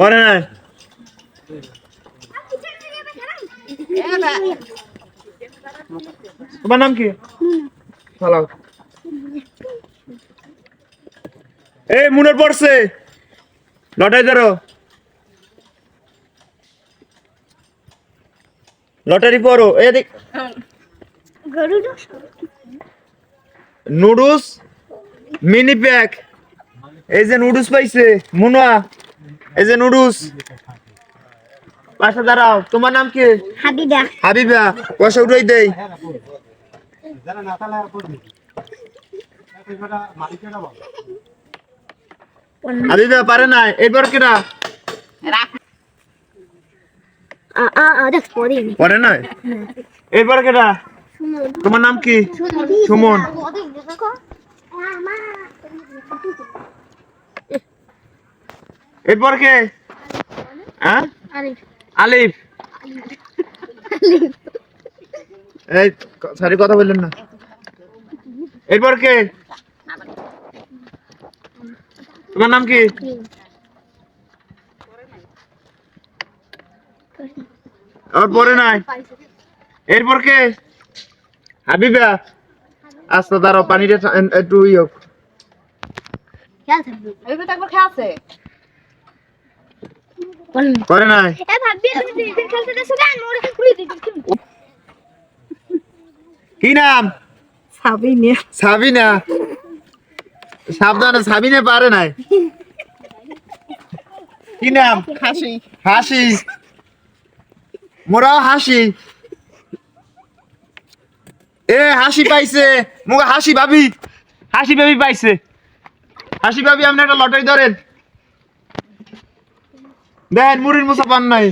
পরে নাই তোমার নাম কি ভালো এই মুনের পড়ছে লটাই ধরো লটারি পড়ো গরুটা নুডলস মিনি প্যাক এই যে নুডলস পাইছে মুনা এই যে নুডলস। পাশে দাঁড়াও তোমার নাম কি? হাবিবা। হাবিবা পয়সা উঠাই দেই। হাবিবা পারে না এরপর দেখ পড়িনি না? এরপর কেনা তোমার নাম কি? সুমন। এরপর কে? হ্যাঁ? আলিফ। এই সারি কথা বললেন না। এরপর কে? তোমার নাম কি? আর পরে নাই। এরপর কে? হাবিবা। আস্তে দাঁড়াও পানিটা একটু ই হোক। এগুলো তো একবার খেয়ে আছে। করে নাই। এ খেলতে না মোরে কি নাম? সাবিনে। সাবিনা। সাবধানে সাবিনে পারে নাই। কি নাম? হাসি। হাসি। মোরাও হাসি। এ হাসি পাইছে। মুখ হাসি ভাবি। হাসি ভাবি পাইছে। হাসি ভাবি আপনি একটা লটারি ধরেন। দেন, মুড়ির মশা পান নাই।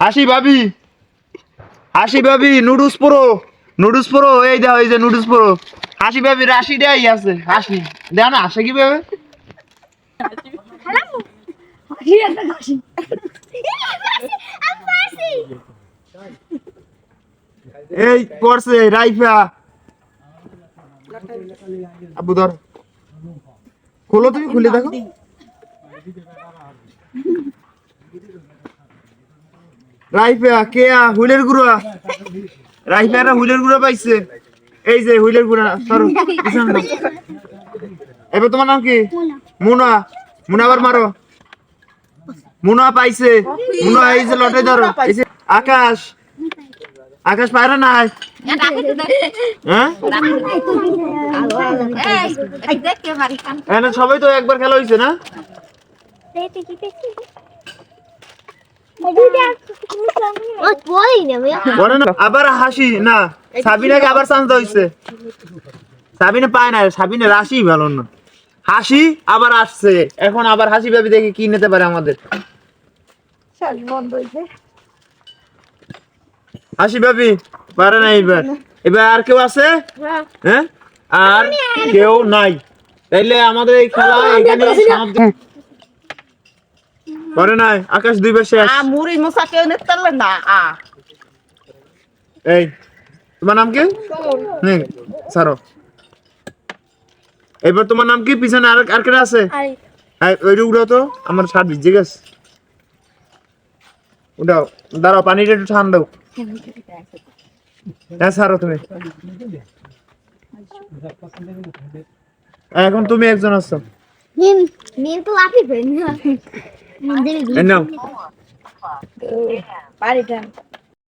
হাসি ভাবি হাসি ভাবি, নুডলস পুরো নুডলস পুরো, এই দাও, এই যে নুডলস পুরো। হাসি ভাবি, রাশি দেয় আছে, হাসি। দেখ না, হাসে কীভাবে? এই, পড়ছে রাইফা। আবু ধর। খোলো তুমি, খুলে দেখো। রাইফা কেয়া হুইলের গুড়া রাইফারা হুইলের গুড়া পাইছে। এই যে হুইলের গুড়া সরো এবার তোমার নাম কি? মুনা। মুনা আবার মারো। মুনা পাইছে। মুনা এই যে লটে ধরো। আকাশ। আকাশ পায়রা নাই? হ্যাঁ? সবাই তো একবার খেলা হয়েছে না? আবার হাসি, না। আবার চান্স সাবিনা পায় না, সাবিনা রাশি ভালো না। হাসি আবার আসছে। এখন আবার হাসি ভাবি কি নিতে পারে আমাদের। হাসি ভাবি, পারে না এবার এবার আর কেউ আছে? হ্যাঁ? আর কেউ নাই। তাইলে আমাদের এই খেলা এখানে করে নাই আকাশ দুই আ মুড়ি মশা কেউ না আ। এই তোমার নাম কি? হুম সারো এবার তোমার নাম কি? পিছনে আর আর কেটা আছে? হ্যাঁ উঠাও তো আমার শার্ট ভিজে গেছে। উঠাও দাঁড়াও পানিটা একটু ঠান্ডা হ্যাঁ সারো তুমি। এখন তুমি একজন আছো। নিন নিন তো দেবি নাও বাড়িটা